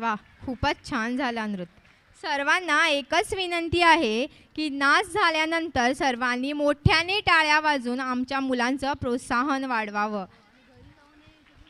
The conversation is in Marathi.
वा खूपच छान झाला नृत्य. सर्वांना एकच विनंती आहे की नाच झाल्यानंतर सर्वांनी मोठ्याने टाळ्या वाजून आमच्या मुलांचं प्रोत्साहन वाढवावं.